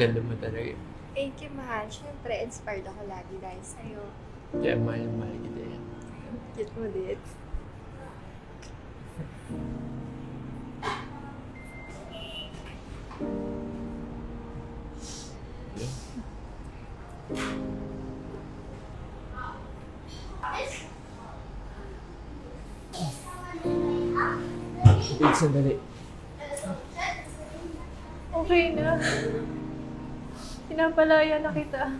Ganda mo talaga. Thank you, mahal. Siyempre, inspired ako lagi dahil sa'yo. Kaya mahal mahal kita yan. Cute mo din. Wait, sandali. Okay na. Pinapalaya na kita.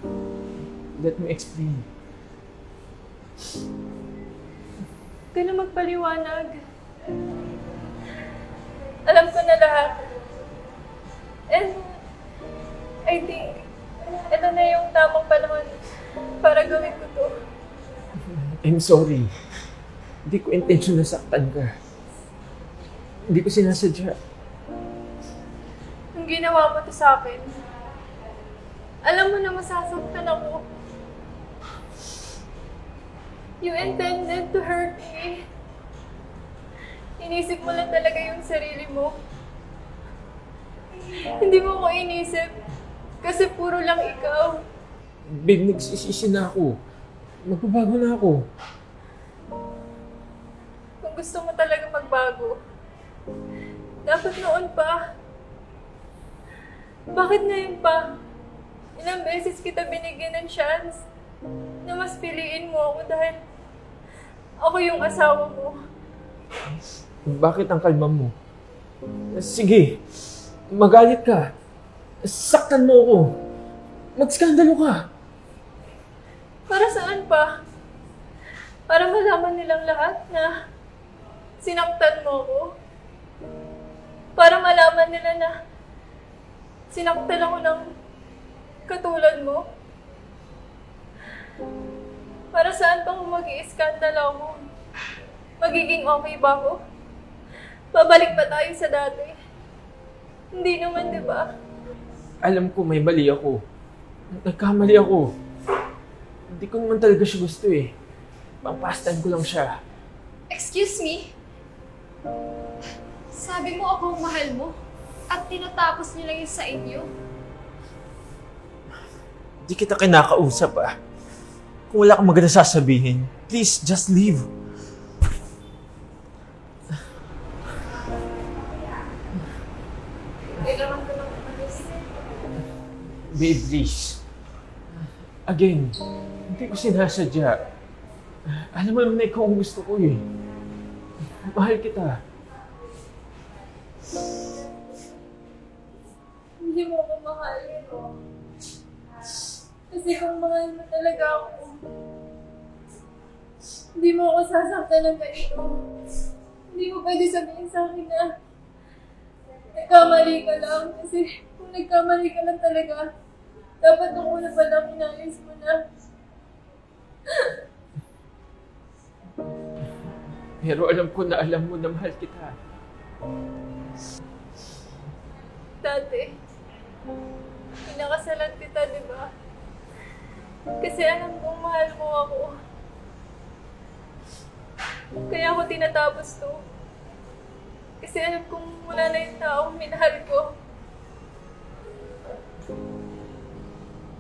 Let me explain. Huwag na magpaliwanag. Alam ko na lahat. And I think ito na yung tamang panahon para gawin ko to. I'm sorry. Hindi ko intention na saktan ka. Hindi ko sinasadya. Yung ginawa mo to sa akin. Alam mo na masasaktan ako. You intended to hurt me. Inisip mo lang talaga yung sarili mo. Hindi mo ko inisip. Kasi puro lang ikaw. Babe, nagsisisi na ako. Magbabago na ako. Kung gusto mo talaga magbago, dapat noon pa. Bakit ngayon pa? Ilang beses kita binigyan ng chance na mas piliin mo ako dahil ako yung asawa mo. Bakit ang kalma mo? Sige, magalit ka. Saktan mo ako. Magskandalo ka. Para saan pa? Para malaman nilang lahat na sinaktan mo ko? Para malaman nila na sinaktan ako ng katulad mo? Para saan pa kung mag iiskandal ako? Magiging okay ba ako? Babalik ba tayo sa dati? Hindi naman, di ba? Alam ko may mali ako. Nagkamali ako. Hindi ko naman talaga siya gusto eh. Pampastan ko lang siya. Excuse me? Sabi mo ako ang mahal mo at tinatapos niyo lang yun sa inyo. Hindi kita kinakausap ah. Kung wala kang maganda sasabihin, please just leave. Babe, please. Again, hindi ko sinasadya. Alam mo naman na ikaw ang gusto ko eh. Mahal kita. Hindi mo ako mahalin, oh. Kasi kung mahal mo talaga ako, hindi mo ako sasaktan ng ganito. Hindi mo pwede sabihin sa akin na nagkamali ka lang. Kasi kung nagkamali ka lang talaga, dapat nung una pa lang inayos mo na. Pero alam ko na alam mo na mahal kita. Dati, pinakasalan kita, di ba? Kasi alam kong mahal mo ako. Kaya ako tinatapos to. Kasi alam kong wala na yung taong minahal ko.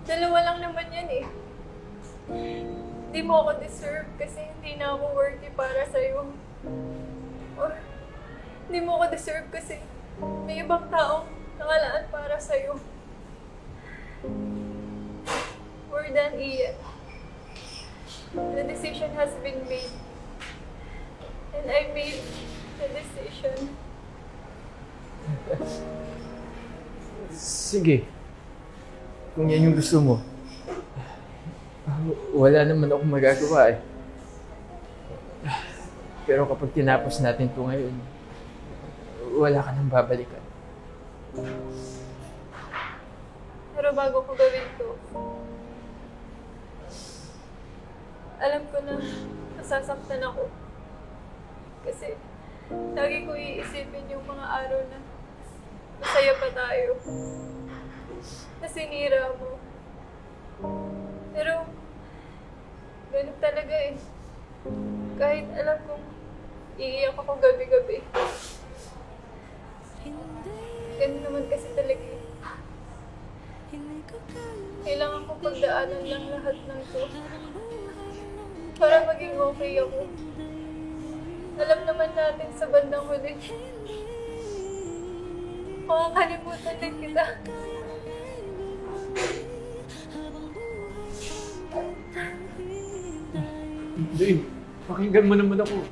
Dalawa lang naman yan eh. Hindi mo ako deserve kasi hindi na ako worthy para sa'yo. Or, hindi mo ako deserve kasi may ibang taong nakalaan para sa'yo. Than Ian. The decision has been made. And I made the decision. Sige. Kung yan yung gusto mo. Wala naman akong magagawa eh. Pero kapag tinapos natin to ngayon, wala ka nang babalikan. Pero bago ko gawin to, alam ko na masasaktan ako. Kasi lagi ko iisipin yung mga araw na masaya pa tayo. Na sinira mo. Pero, ganun talaga eh. Kahit alam kong iiyak ako gabi-gabi. Ganun naman kasi talaga eh. Kailangan ko pagdaanan lang lahat ng to. Para maging okay ako. Alam naman natin sa bandang huli. Makakalimutan din kita. Dave, pakinggan mo naman ako.